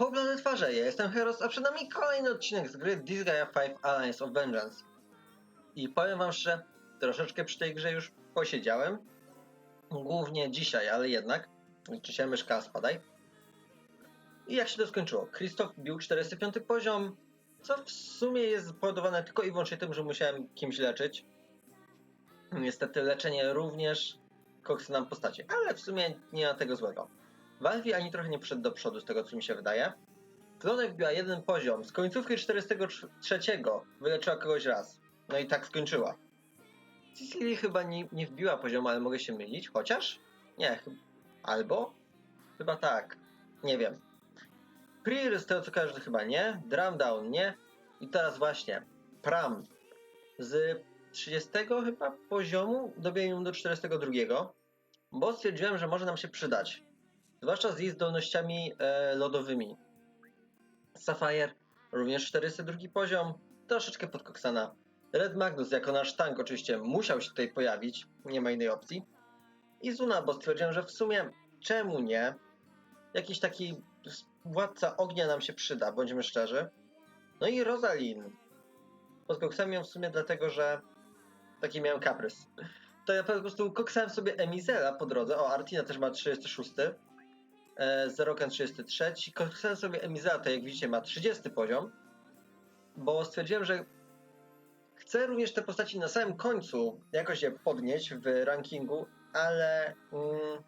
Poblane twarze, ja jestem Heros, a przed nami kolejny odcinek z gry Disgaea 5 Alliance of Vengeance. I powiem wam szczerze, troszeczkę przy tej grze już posiedziałem. Głównie dzisiaj, ale jednak. Dzisiaj myszka spadaj. I jak się to skończyło? Krzysztof bił 45 poziom, co w sumie jest spowodowane tylko i wyłącznie tym, że musiałem kimś leczyć. Niestety leczenie również koksy nam postaci, ale w sumie nie ma tego złego. Valvi ani trochę nie przyszedł do przodu, z tego co mi się wydaje. Klonek biła jeden poziom, z końcówki 43 wyleczyła kogoś raz. No i tak skończyła. Cecily chyba nie, nie wbiła poziomu, ale mogę się mylić, chociaż? Nie. Albo? Chyba tak. Nie wiem. Prier z tego co kojarzę chyba nie, Drum Down nie. I teraz właśnie, Pram z 30 chyba poziomu dobiłem ją do 42, bo stwierdziłem, że może nam się przydać. Zwłaszcza z jej zdolnościami e, lodowymi. Sapphire również 402 poziom, troszeczkę podkoksana. Red Magnus jako nasz tank oczywiście musiał się tutaj pojawić, nie ma innej opcji. I Zuna, bo stwierdziłem, że w sumie czemu nie? Jakiś taki władca ognia nam się przyda, bądźmy szczerzy. No i Rosalin. Podkoksałem ją w sumie dlatego, że taki miałem kaprys. To ja po prostu koksałem sobie Emizela po drodze. O, Artina też ma 36. Zeroken 33. Koksałem sobie Emizela, to jak widzicie ma 30 poziom. Bo stwierdziłem, że chcę również te postaci na samym końcu jakoś je podnieść w rankingu, ale mm,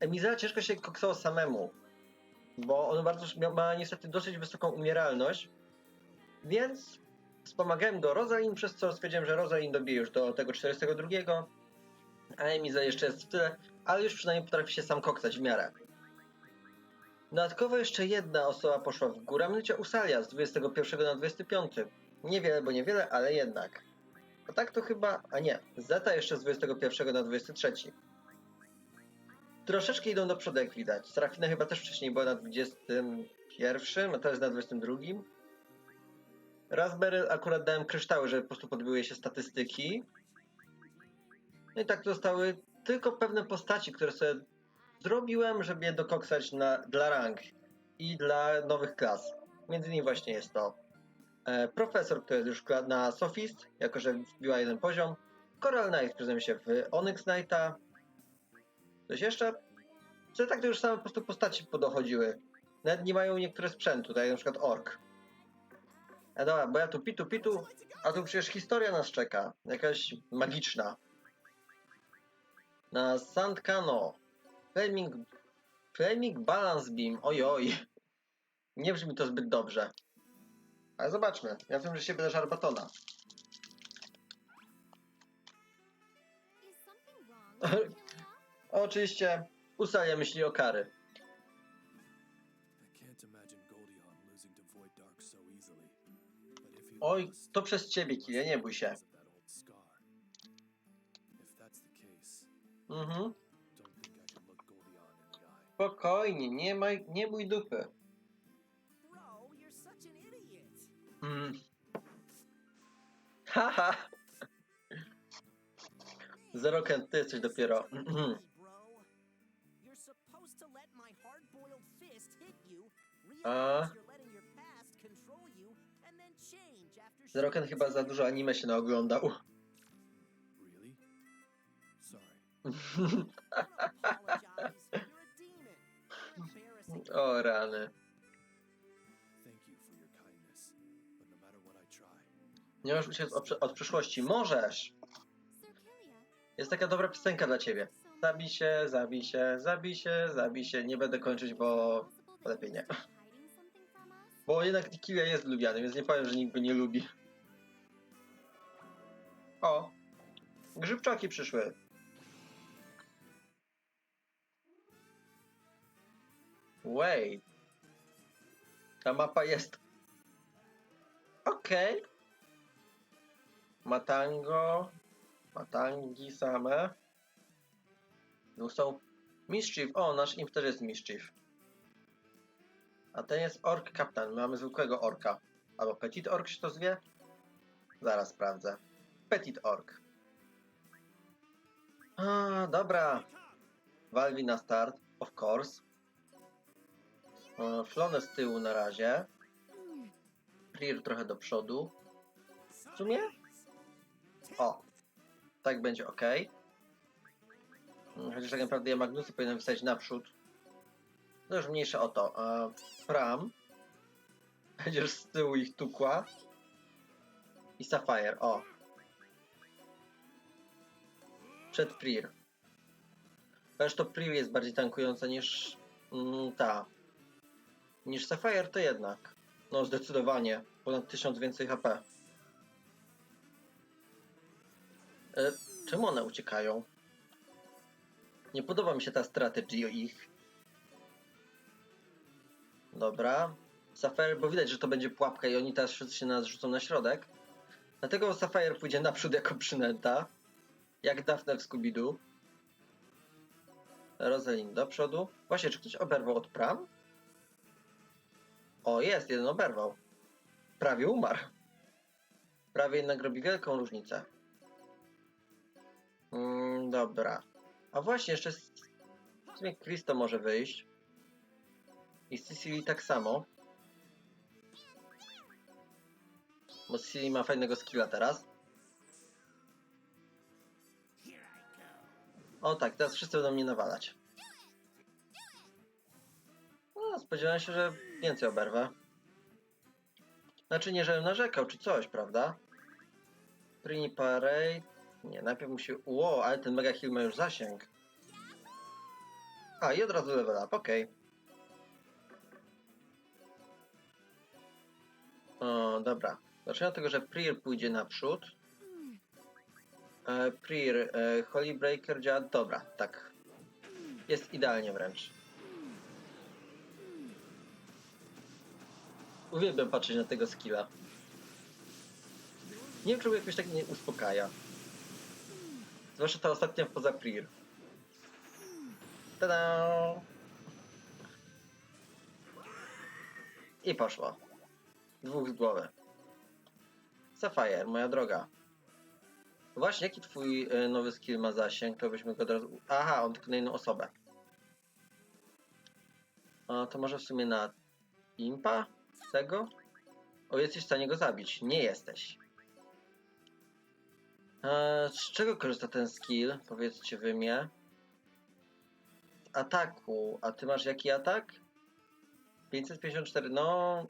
Emizela ciężko się koksało samemu. Bo on bardzo ma, niestety dosyć wysoką umieralność. Więc wspomagałem go Rosalind, przez co stwierdziłem, że Rosalind dobije już do tego 42, a Emiza jeszcze jest w tyle, ale już przynajmniej potrafi się sam koksać w miarę. Dodatkowo jeszcze jedna osoba poszła w górę, mianowicie Usalia z 21 na 25. Niewiele, bo niewiele, ale jednak. A tak to chyba... a nie, Zeta jeszcze z 21 na 23. Troszeczkę idą do przodu, jak widać. Serafina chyba też wcześniej była na 21, a teraz na 22. Raspberry akurat dałem kryształy, żeby po prostu podbiły się statystyki. No i tak zostały tylko pewne postaci, które sobie zrobiłem, żeby je dokoksać na, dla rank i dla nowych klas. Między innymi właśnie jest to e, profesor, który jest już na Sophist, jako że wbiła jeden poziom. Coral Knight, przyznam się, w Onyx Knighta. Coś jeszcze? Co tak to już same po prostu postaci podochodziły. Nawet nie mają niektóre sprzętu, tak jak na przykład Ork. A dobra, bo ja tu pitu pitu, a tu przecież historia nas czeka. Jakaś magiczna. Na Sand Cano. Flaming, Flaming Balance Beam. Ojoj. Nie brzmi to zbyt dobrze. Ale zobaczmy. Ja wiem, że się będę Żarbatona. Oczywiście Usalia myśli o kary. Oj, to przez ciebie, Kilia, nie bój się. because Spokojnie, nie, maj, nie bój dupy. Mm. Haha. Zeroken, ty jesteś dopiero. Mhm. A? Zeroken shooting chyba za dużo anime się naoglądał. I try, Nie możesz uciec od, od przyszłości. Możesz! Jest taka dobra piosenka dla ciebie. Zabij się, zabij się, zabij się, zabij się. Nie będę kończyć, bo lepiej nie. Bo jednak Kilia jest lubiany, więc nie powiem, że nikt go nie lubi. O! Grzybczaki przyszły. Wait. Ta mapa jest. Okej. Matango. Matangi same. Tu są Mischief. O, nasz imp też jest Mischief. A ten jest ork kapitan. Mamy zwykłego orka. Albo petit ork się to zwie? Zaraz sprawdzę. Petit ork. A, dobra. Walwi na start, of course. E, Flonę z tyłu na razie. Clear trochę do przodu. W sumie? O. Tak będzie ok. Chociaż tak naprawdę ja Magnusy powinienem wstać naprzód. No już mniejsze o to. E, Pram. Będziesz z tyłu ich tukła. I Sapphire, o. Przed. Chociaż to Prir jest bardziej tankująca niż mm, ta. Niż Sapphire to jednak. No zdecydowanie. Ponad 1000 więcej HP. E, czemu one uciekają? Nie podoba mi się ta strategia ich. Dobra. Sapphire, bo widać, że to będzie pułapka i oni teraz wszyscy się nas rzucą na środek. Dlatego Sapphire pójdzie naprzód jako przynęta. Jak Daphne w Scooby-Doo. Rosalind do przodu. Właśnie, czy ktoś oberwał od pram? O, jest, jeden oberwał. Prawie umarł. Prawie jednak robi wielką różnicę. Mm, dobra. A właśnie, jeszcze z... w sumie Christo może wyjść. I Sicily tak samo. Bo Sicily ma fajnego skilla teraz. O tak, teraz wszyscy będą mnie nawalać. No, spodziewałem się, że więcej oberwę. Znaczy nie, żebym narzekał czy coś, prawda? Trini Parade... Nie, najpierw musi... Ło, ale ten Mega Heal ma już zasięg. A, i od razu level up, okej. O, dobra. Zacznę od tego, że Prier pójdzie naprzód. E, Prier, e, Holy Breaker działa... Dobra, tak. Jest idealnie wręcz. Uwielbiam patrzeć na tego skilla. Nie wiem, czemu jakoś tak mnie uspokaja. Zwłaszcza ta ostatnia poza Prier. Tada! I poszło. Dwóch z głowy. Sapphire, moja droga. Właśnie, jaki twój e, nowy skill ma zasięg? To byśmy go od razu... Aha, on tylko na inną osobę. A, to może w sumie na impa? Tego? O, jesteś w stanie go zabić. Nie jesteś. E, z czego korzysta ten skill? Powiedzcie wy mnie. Z ataku. A ty masz jaki atak? 554. No.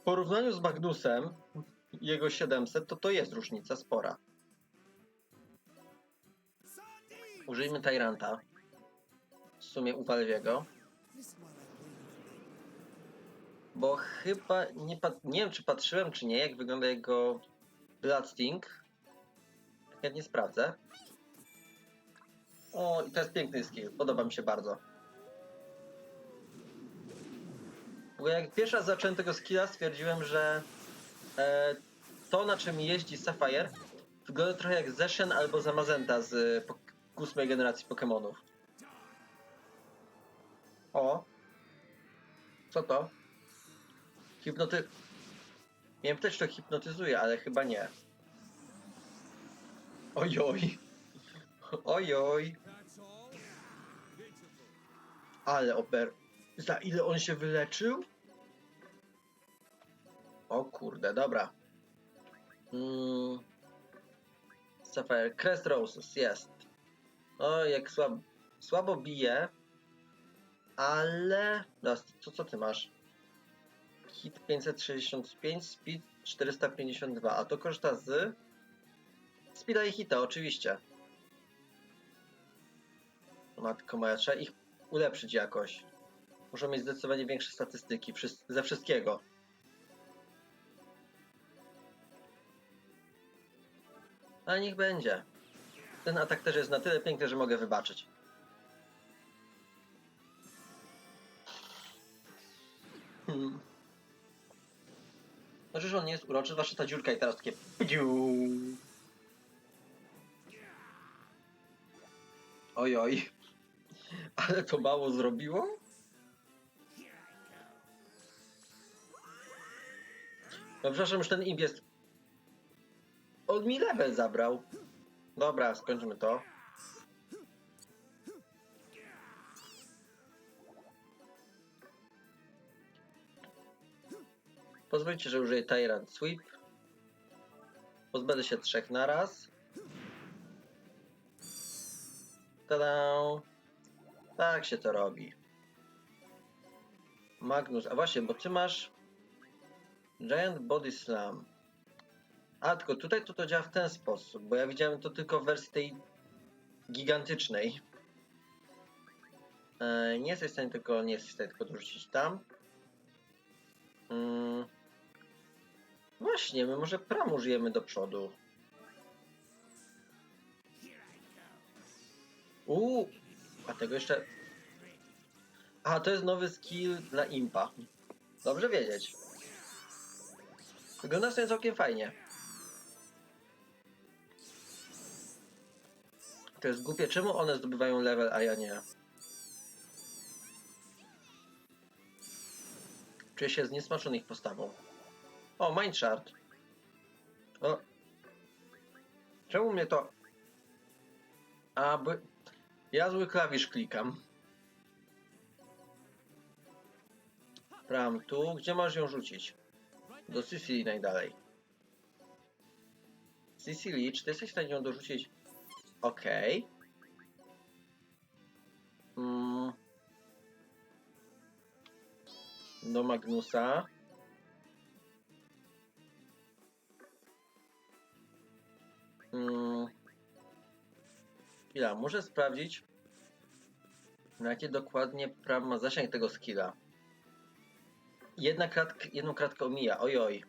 W porównaniu z Magnusem, jego 700, to to jest różnica spora. Użyjmy Tyranta. W sumie u Bo chyba nie, nie wiem, czy patrzyłem, czy nie, jak wygląda jego Bloodsting. Chętnie sprawdzę. O, i to jest piękny skill. Podoba mi się bardzo. Bo jak pierwszy raz zacząłem tego skilla, stwierdziłem, że e, to, na czym jeździ Sapphire, wygląda trochę jak Zeshen albo Zamazenta z pok- ósmej generacji Pokémonów. O! Co to? Hipnoty... Miałem pytać, czy to hipnotyzuje, ale chyba nie. Ojoj. Ojoj. Ale oper... Za ile on się wyleczył? O kurde, dobra. Mm. Sapphire. Crest Roses, jest. O, jak słabo, słabo bije. Ale... Teraz, Co, co ty masz? Hit 565, speed 452. A to korzysta z... Speeda i hita, oczywiście. Matko moja, trzeba ich ulepszyć jakoś. Muszą mieć zdecydowanie większe statystyki ze wszystkiego. Ale niech będzie. Ten atak też jest na tyle piękny, że mogę wybaczyć. Znaczy, że on nie jest uroczy, zwłaszcza ta dziurka i teraz takie... Oj, oj. Ale to mało zrobiło? No przepraszam, już ten imp jest... On mi level zabrał. Dobra, skończmy to. Pozwólcie, że użyję Tyrant Sweep. Pozbędę się trzech naraz. Tada! Tak się to robi. Magnus, a właśnie, bo ty masz Giant Body Slam. A, tylko tutaj to, to działa w ten sposób, bo ja widziałem to tylko w wersji tej gigantycznej. E, nie jesteś w stanie tylko, nie jesteś w stanie tylko dorzucić tam. Mm. Właśnie, my może pram użyjemy do przodu. Uuu, a tego jeszcze... A, to jest nowy skill dla impa. Dobrze wiedzieć. Wygląda sumie całkiem fajnie. To jest głupie, czemu one zdobywają level, a ja nie? Czuję się zniesmaczony ich postawą. O, Mindshard. O. Czemu mnie to... A, bo... Ja zły klawisz klikam. Pram tu. Gdzie masz ją rzucić? Do Sicily najdalej. Sicily, czy ty jesteś w stanie ją dorzucić? Okej. Mm. Do Magnusa. Chwila, muszę sprawdzić, na jakie dokładnie prawo ma zasięg tego skilla. Jedna kratka, jedną kratkę omija, ojoj.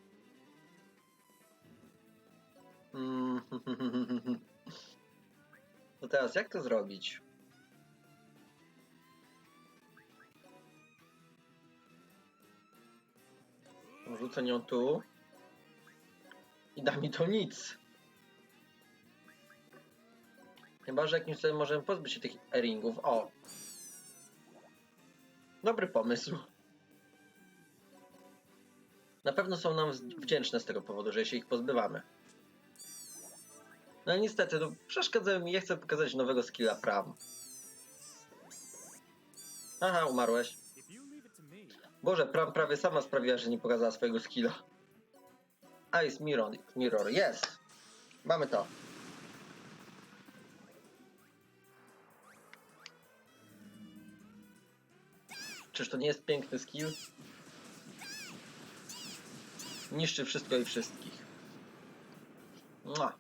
Mm. To teraz jak to zrobić? Rzucę nią tu. I da mi to nic. Chyba, że jakimś cudem możemy pozbyć się tych eringów. O! Dobry pomysł. Na pewno są nam wdzięczne z tego powodu, że się ich pozbywamy. No niestety, no, przeszkadzają mi, ja chcę pokazać nowego skilla Pram. Aha, umarłeś. Boże, Pram prawie sama sprawiła, że nie pokazała swojego skilla. Ice Mirror, Mirror, jest! Mamy to. Czyż to nie jest piękny skill? Niszczy wszystko i wszystkich. Mua.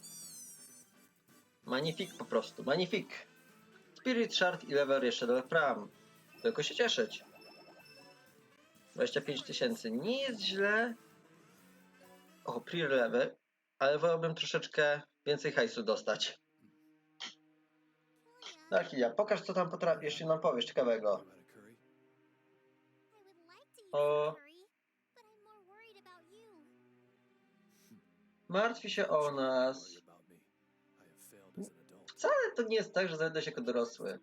Magnifik po prostu, magnifik. Spirit Shard i level jeszcze do Pram. Tylko się cieszyć. 25 tysięcy. Nie jest źle. O, pre-level. Ale wolałbym troszeczkę więcej hajsu dostać. Julia, Tak, pokaż co tam potrafisz i nam powiesz ciekawego. O. Martwi się o nas. Wcale to nie jest tak, że zawiodę się jako dorosły.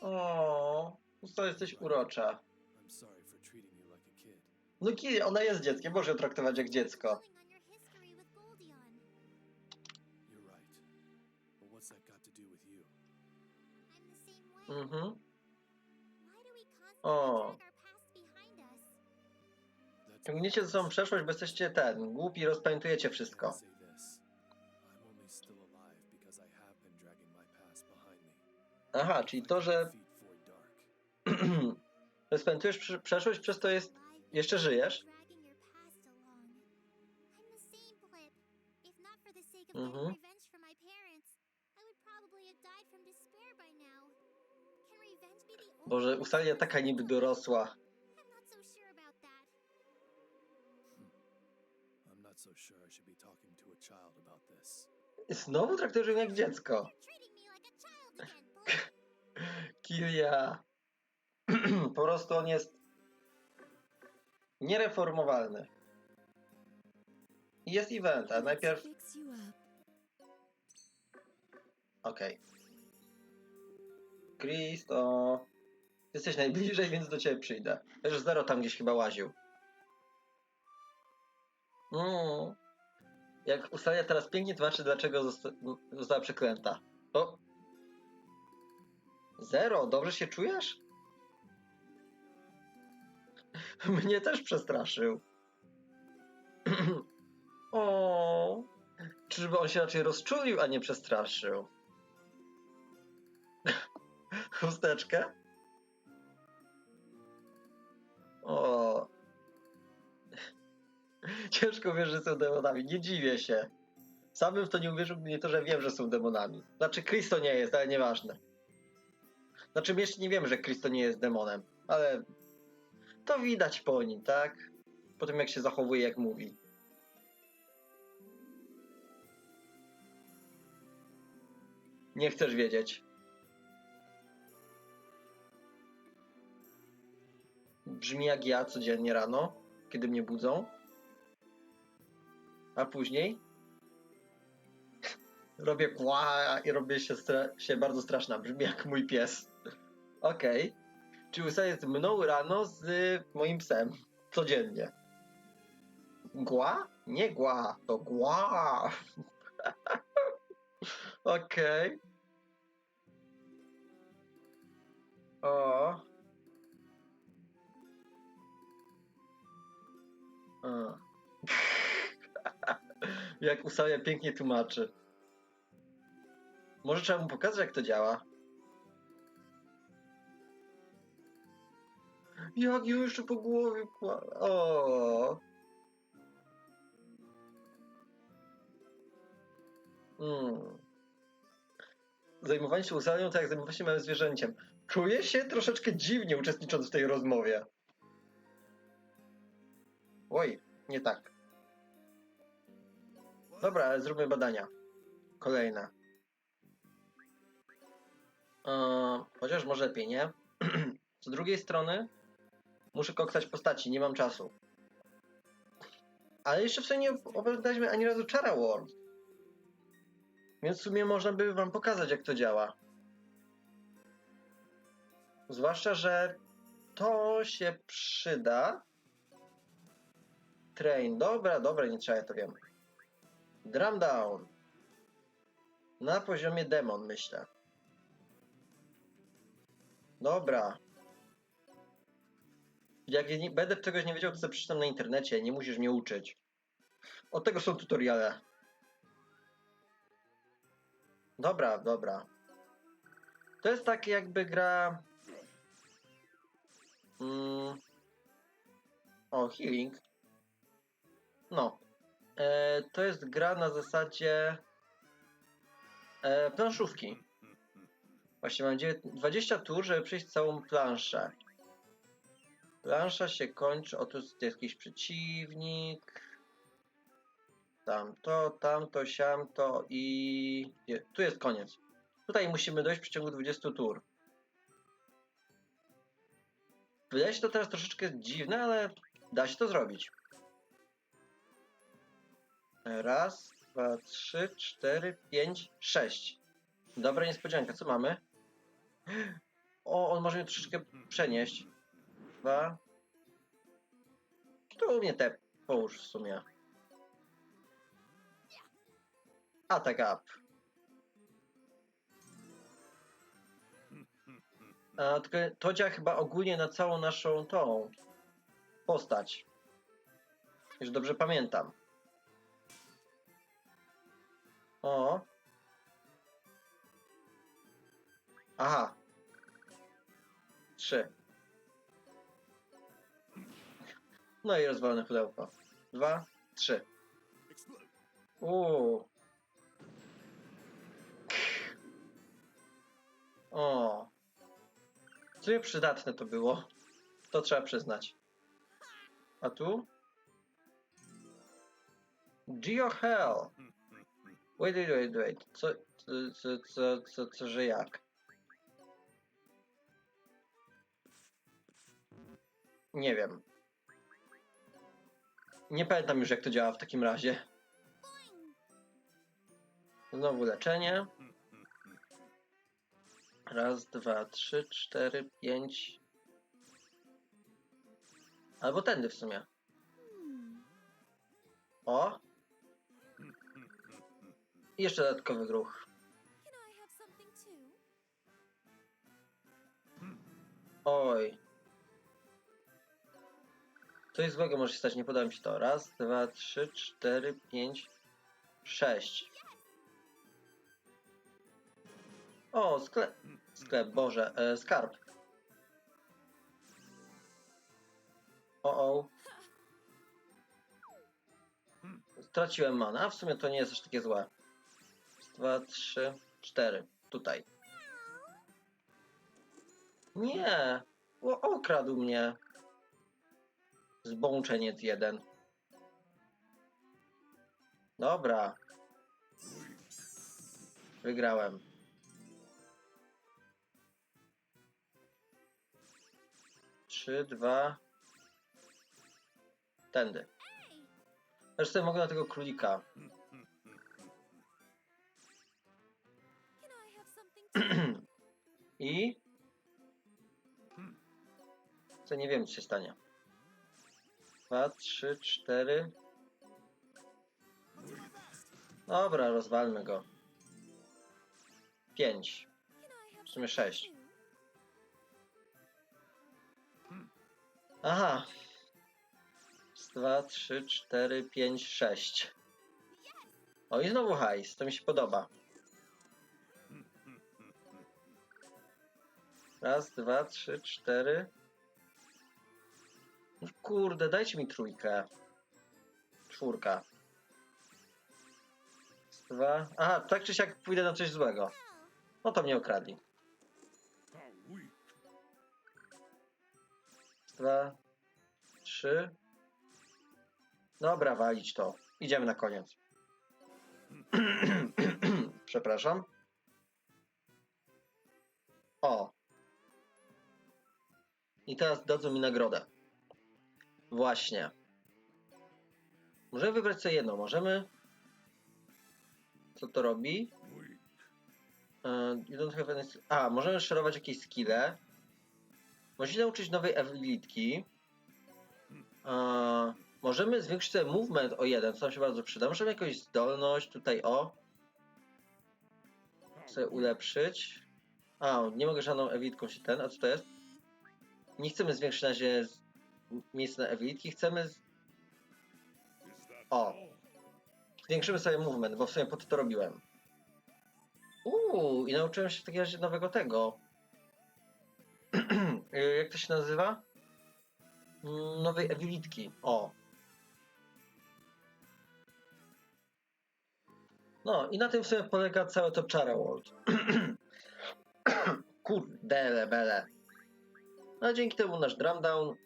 O, to jesteś urocza. No Kiri, ona jest dzieckiem, może ją traktować jak dziecko. Mhm. O. Ciągniecie ze sobą przeszłość, bo jesteście ten, głupi, rozpamiętujecie wszystko. Aha, czyli to, że rozpamiętujesz przeszłość, przez to jest, jeszcze żyjesz. dragging to a child about this. Znowu traktujesz ją jak dziecko. Kilia. po prostu on jest niereformowalny. Jest event, a najpierw... Okej. Chris, to... Jesteś najbliżej, więc do ciebie przyjdę. Też Zero tam gdzieś chyba łaził. Mm. Jak ustalia teraz pięknie tłumaczy, dlaczego zosta została przeklęta. O! Zero, dobrze się czujesz? Mnie też przestraszył. o. Czyżby on się raczej rozczulił, a nie przestraszył? Chusteczkę? O. Ciężko wierzyć, że są demonami. Nie dziwię się. Sam bym w to nie uwierzył, gdyby nie to, że wiem, że są demonami. Znaczy, Chris to nie jest, ale nieważne. Znaczy, jeszcze nie wiemy, że Chris to nie jest demonem, ale to widać po nim, tak? Po tym, jak się zachowuje, jak mówi. Nie chcesz wiedzieć. Brzmi jak ja codziennie rano, kiedy mnie budzą. A później robię kła i robię się, się bardzo straszna. Brzmi jak mój pies. Okej. Czyli ustaje z mną rano z moim psem. Codziennie. Gła? Nie gła, to gła. Okej. O. A. jak Usawia pięknie tłumaczy. Może trzeba mu pokazać, jak to działa. Jak ją jeszcze po głowie pła... O. Mm. Zajmowanie się Usalią to jak zajmowanie się małym zwierzęciem. Czuję się troszeczkę dziwnie uczestnicząc w tej rozmowie. Oj, nie tak. Dobra, zróbmy badania. Kolejne. Eee, chociaż może lepiej, nie? Z drugiej strony muszę koksać postaci, nie mam czasu. Ale jeszcze w sumie nie opowiadaliśmy ani razu Chara World. Więc w sumie można by wam pokazać, jak to działa. Zwłaszcza, że to się przyda. Train. Dobra, dobra, nie trzeba, ja to wiem. Drum down. Na poziomie demon, myślę. Dobra. Jak nie, będę czegoś nie wiedział, to sobie przeczytam na internecie. Nie musisz mnie uczyć. Od tego są tutoriale. Dobra, dobra. To jest tak jakby gra... Mm. O, healing. No. E, to jest gra na zasadzie e, planszówki. Właśnie mam dziewię- 20 tur, żeby przejść całą planszę. Plansza się kończy, oto jest jakiś przeciwnik. Tamto, tamto, siamto i... nie, Tu jest koniec. Tutaj musimy dojść w przeciągu 20 tur. Wydaje się to teraz troszeczkę dziwne, ale da się to zrobić. Raz, dwa, trzy, cztery, pięć, sześć. Dobra niespodzianka, co mamy? O, on może mnie troszeczkę przenieść. Dwa. Tu mnie te połóż w sumie. Attack up. A, tylko to działa chyba ogólnie na całą naszą tą postać. Już dobrze pamiętam. O. Aha. Trzy. No i rozwalone pudełko. Dwa, trzy. Uuu. O. Co przydatne to było. To trzeba przyznać. A tu? Geo Hell. Wait, wait, wait, wait. Co, co, co, co, co, że jak? Nie wiem. Nie pamiętam już jak to działa w takim razie. Znowu leczenie. Raz, dwa, trzy, cztery, pięć. Albo tędy w sumie. O! Jeszcze dodatkowy ruch. Oj. Coś złego może się stać, nie podoba mi się to. Raz, dwa, trzy, cztery, pięć, sześć. O, sklep. Sklep, Boże, e, skarb. O, o. Straciłem mana, w sumie to nie jest aż takie złe. Dwa, trzy, cztery. Tutaj. Nie! O, okradł mnie. Zbączeniec jeden. Dobra. Wygrałem. Trzy, dwa. Tędy. Sobie mogę na tego królika. I. Co nie wiem, co się stanie. Dwa, trzy, cztery. Dobra, rozwalmy go. Pięć. W sumie sześć. Aha. Dwa, trzy, cztery, pięć, sześć. O i znowu hajs, to mi się podoba. Raz, dwa, trzy, cztery. No Kurde, dajcie mi trójkę. Czwórka. Dwa. Aha, tak czy siak pójdę na coś złego. No to mnie okradli. Dwa, trzy. Dobra, walić to. Idziemy na koniec. Przepraszam. O. I teraz dadzą mi nagrodę. Właśnie. Możemy wybrać sobie jedno. Możemy. Co to robi? E. A, możemy szerować jakieś skille. Możemy nauczyć nowej abilitki. E, możemy zwiększyć sobie movement o jeden, co nam się bardzo przyda. Możemy jakąś zdolność tutaj o. Sobie ulepszyć. A, nie mogę żadną ewitką się ten. A co to jest? Nie chcemy zwiększyć na razie miejsca na ewitki. Chcemy. Z... O. Zwiększymy sobie movement, bo w sumie po to to robiłem. Uuu, i nauczyłem się w takim razie nowego tego. Y, Jak to się nazywa? Mm, Nowej ewilitki. O. No i na tym w sumie polega całe to Chara World. Kurde, bele. No dzięki temu nasz Drumdown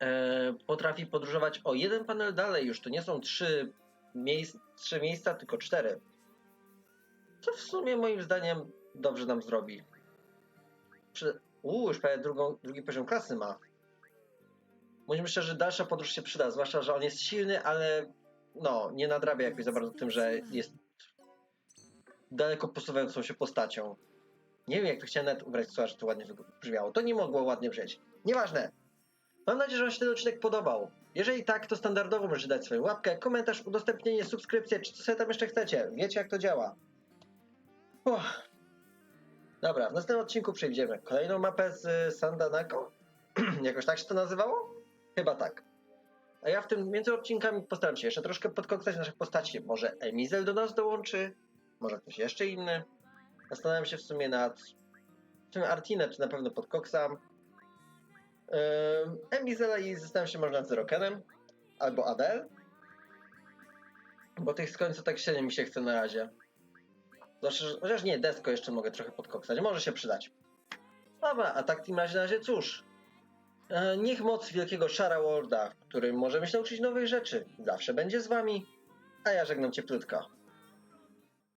e, potrafi podróżować o jeden panel dalej już. To nie są trzy, miejsc, trzy miejsca, tylko cztery. Co w sumie moim zdaniem dobrze nam zrobi. Przy... Uuu, już prawie drugą, drugi poziom klasy ma. Bądźmy szczerzy, dalsza podróż się przyda, zwłaszcza, że on jest silny, ale no, nie nadrabia jakoś za bardzo tym, że jest daleko posuwającą się postacią. Nie wiem, jak to chciałem nawet ubrać, co, że to ładnie brzmiało. To nie mogło ładnie brzmieć. Nieważne. Mam nadzieję, że Wam się ten odcinek podobał. Jeżeli tak, to standardowo możecie dać swoją łapkę, komentarz, udostępnienie, subskrypcję, czy co sobie tam jeszcze chcecie. Wiecie, jak to działa. Dobra, w następnym odcinku przejdziemy kolejną mapę z y, Sandanako. Jakoś tak się to nazywało? Chyba tak. A ja w tym między odcinkami postaram się jeszcze troszkę podkoksać naszych postaci. Może Emizel do nas dołączy? Może ktoś jeszcze inny? Zastanawiam się w sumie nad... Sumie Artinę czy na pewno podkoksam. Ym, Emizela i zastanawiam się może nad Zerokenem. Albo Adel. Bo tych z końca tak średnio mi się chce na razie. Zwłaszcza, że- chociaż nie, desko jeszcze mogę trochę podkoksać. Może się przydać. Dobra, a tak w tym razie na razie cóż. E, niech moc wielkiego Shara Worlda, którym możemy się nauczyć nowych rzeczy, zawsze będzie z wami. A ja żegnam cieplutko.